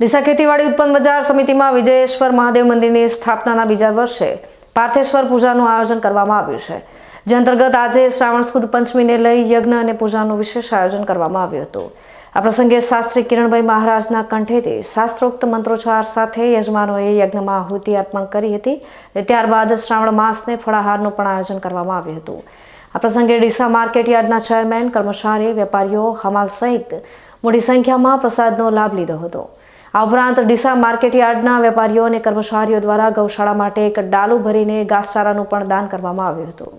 ડીસા ખેતીવાડી ઉત્પન્ન બજાર સમિતિમાં વિજયેશ્વર મહાદેવ મંદિરની સ્થાપનાના બીજા વર્ષે પાર્થેશ્વર પૂજાનું આયોજન કરવામાં આવ્યું છે. જે અંતર્ગત આજે શ્રાવણ સુદ પંચમીને લઈ યજ્ઞ અને પૂજાનું વિશેષ આયોજન કરવામાં આવ્યું હતું. આ પ્રસંગે શાસ્ત્રી કિરણભાઈ મહારાજના કંઠેથી શાસ્ત્રોક્ત મંત્રોચ્ચાર સાથે યજમાનોએ યજ્ઞમાં આહુતિ અર્પણ કરી હતી અને ત્યારબાદ શ્રાવણ માસને ફળાહારનું પણ આયોજન કરવામાં આવ્યું હતું. આ પ્રસંગે ડીસા માર્કેટ યાર્ડના ચેરમેન, કર્મચારી, વેપારીઓ, હમાલ સહિત મોટી સંખ્યામાં પ્રસાદનો લાભ લીધો હતો. આ ઉપરાંત ડીસા માર્કેટયાર્ડના વેપારીઓ અને કર્મચારીઓ દ્વારા ગૌશાળા માટે એક ડાલુ ભરીને ઘાસચારાનું પણ દાન કરવામાં આવ્યું હતું.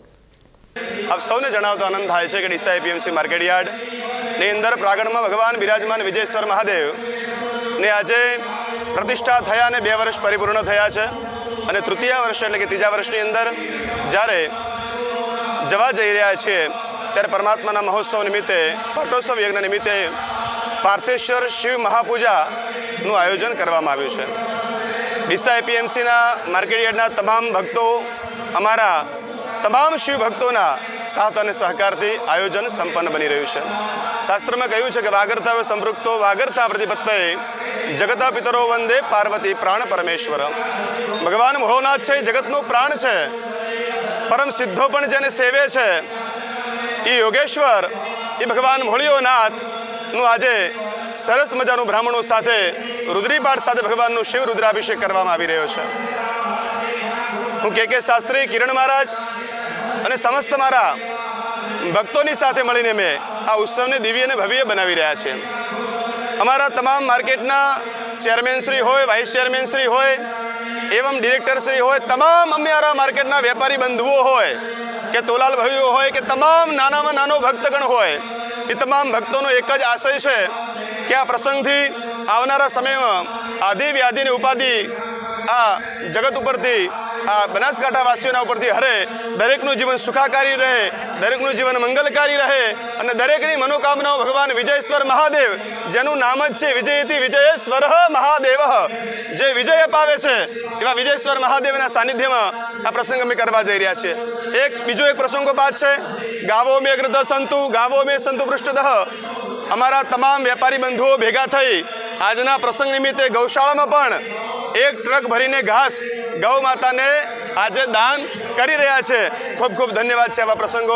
આપ સૌને જણાવતો આનંદ થાય છે કે ડીસા એપીએમસી માર્કેટ યાર્ડની અંદર પ્રાગણમાં ભગવાન બિરાજમાન વિજયેશ્વર મહાદેવ ને આજે પ્રતિષ્ઠા થયા અને બે વર્ષ પરિપૂર્ણ થયા છે અને તૃતીય વર્ષ એટલે કે ત્રીજા વર્ષની અંદર જ્યારે જવા જઈ રહ્યા છીએ, ત્યારે પરમાત્માના મહોત્સવ નિમિત્તે, પટોત્સવ યજ્ઞ નિમિત્તે પાર્થેશ્વર શિવ મહાપૂજાનું આયોજન કરવામાં આવ્યું છે. ડીસા એપીએમસીના માર્કેટ યાર્ડના તમામ ભક્તો, અમારા તમામ શિવ ભક્તોના સાથ અને સહકારથી આયોજન સંપન્ન બની રહ્યું છે. શાસ્ત્રમાં કહ્યું છે કે વાગરથા સંપૃક્તો વાગર્થા પ્રતિપત્તએ જગતા પિતરો વંદે પાર્વતી પ્રાણ પરમેશ્વર. ભગવાન ભોળાનાથ છે જગતનો પ્રાણ છે. પરમ સિદ્ધો પણ જેને સેવે છે. એ યોગેશ્વર એ ભગવાન ભોળિયોનાથનું આજે સરસ મજાનું બ્રાહ્મણો સાથે રુદ્રીપાઠ સાથે ભગવાનનું શિવ રુદ્રાભિષેક કરવામાં આવી રહ્યો છે. હું કે કે શાસ્ત્રી કિરણ મહારાજ અને સમસ્ત મારા ભક્તોની સાથે મળીને મેં આ ઉત્સવને દિવ્ય અને ભવ્ય બનાવી રહ્યા છે અમારા તમામ માર્કેટના ચેરમેન શ્રી હોય, વાઇસ ચેરમેન શ્રી હોય, એવમ ડિરેક્ટર શ્રી હોય, તમામ અમારા માર્કેટના વેપારી બંધુઓ હોય, કે તોલાલ ભાઈઓ હોય, કે તમામ નાનામાં નાનો ભક્તગણ હોય એ તમામ ભક્તોનો એક જ આશય છે કે આ પ્રસંગથી આવનારા સમયમાં આદિ વ્યાધિની ઉપાધિ આ જગત ઉપરથી, આ બનાસકાંઠા વાસીઓના ઉપરથી હરે, દરેકનું જીવન સુખાકારી રહે, દરેકનું જીવન મંગલકારી રહે અને દરેકની મનોકામનાઓ ભગવાન વિજયેશ્વર મહાદેવ, જેનું નામ જ છે વિજયથી વિજયેશ્વર મહાદેવ. જે વિજય અપાવે છે, એવા વિજયેશ્વર મહાદેવના સાનિધ્યમાં આ પ્રસંગ અમે કરવા જઈ રહ્યા છીએ. એક, બીજો એક પ્રસંગોપાત છે. ગાવો મેં અગ્રધ સંતુ, ગાવો મેં સંતુ પૃષ્ઠદહ. અમારા તમામ વેપારી બંધુઓ ભેગા થઈ આજના પ્રસંગ નિમિત્તે ગૌશાળામાં પણ એક ટ્રક ભરીને ઘાસ ગૌ માતાને આજે દાન કરી રહ્યા છે. ખૂબ ખૂબ ધન્યવાદ છે આવા પ્રસંગો.